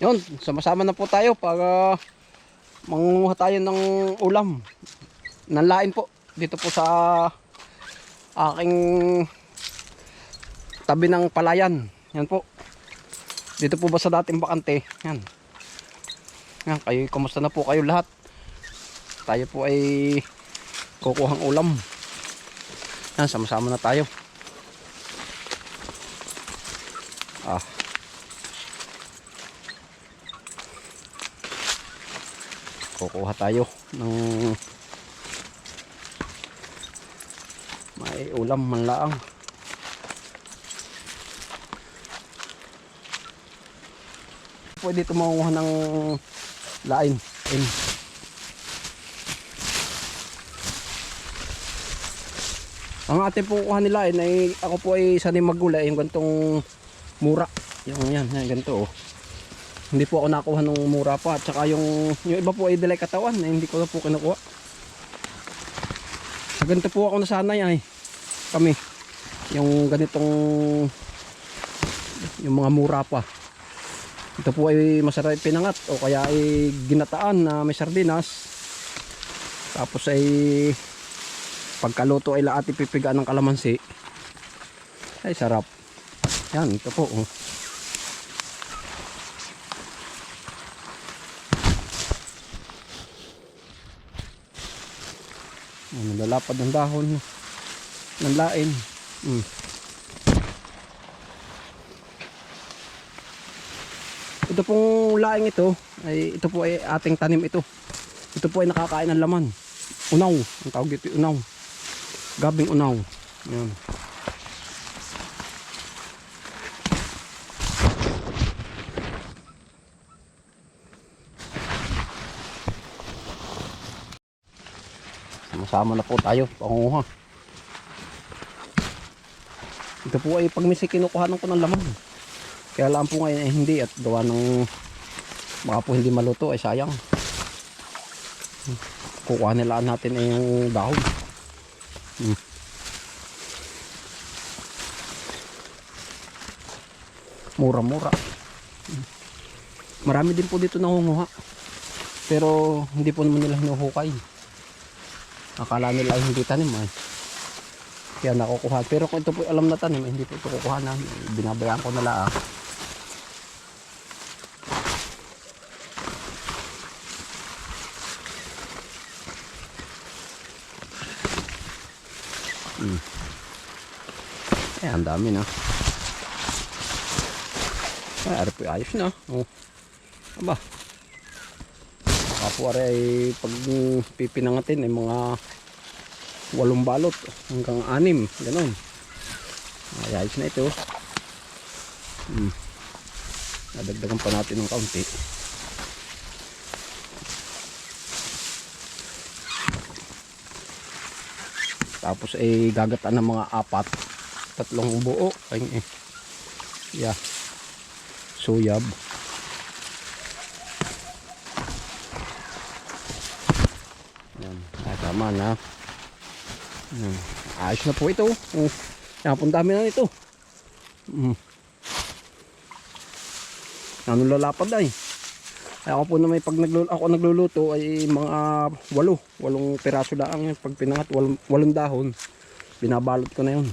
Yun, sama-sama na po tayo para mangunguha tayo ng ulam. Nanlain po. Dito po sa aking tabi ng palayan. Yan po. Dito po ba sa dating bakante? Yan. Yan, kayo, kumusta na po kayo lahat? Tayo po ay kukuhang ulam. Yan, sama-sama na tayo. Ah. Kukuha tayo ng may ulam man laang. Pwede ito makuha ng lain. In. Ang ating po kuha nila ay ako po ay sanay maggulay yung gantong mura. Yung yan, yan ganito oh. Hindi po ako nakuha ng mura pa at saka yung yung iba po ay dilay katawan na hindi ko po kinukuha. Sa ganito po ako nasanay ay kami yung ganitong yung mga mura pa. Ito po ay masarap pinangat o kaya ay ginataan na may sardinas. Tapos ay pagkaluto ay lahat ipipigaan ng kalamansi. Ay sarap. Yan, ito po. Oh. Oh, nalalapad ng dahon ng lain. Mm. Ito pong laing ito, ay ito po ay ating tanim ito. Ito po ay nakakain ng laman. Unaw, ang tawag dito unaw. Gabing unaw. Yan. Sama-sama na po tayo, pangunguha. Ito po ay pag misi kinukuhanan ko ng laman. Kaya lang po ngayon ay hindi at gawa ng baka po hindi maluto ay sayang. Kukuha nila natin ay yung dahon. Hmm. Mura-mura. Marami din po dito nangunguha. Pero hindi po naman nila hinuhukay. Akala nila ay hindi tanim ay. Kaya nakukuha. Pero kung ito po alam na tanim, ay hindi po ito kukuha na. Binabayaan ko na lang. ah. Hmm. Eh, ang dami na. Ay, ari po ayos na. Oh. Aba. Baka po ay pag pipinangatin ay mga walong balot hanggang anim. Ganon. Ay, ayos na ito. Hmm. Nadagdagan pa natin ng kaunti. Tapos ay gagataan ng mga apat. Tatlong buo. Ay, eh. Yeah. Suyab. Yan. Ah, tama na. Yan. Ayos na po ito. Oh. Yan, pong dami na ito. Mm. Ano lalapad ay. Ay ako po na may pag nagluluto, ako nagluluto ay mga walo, walong piraso yan. Pag pinangat, walong, walong dahon, binabalot ko na yun.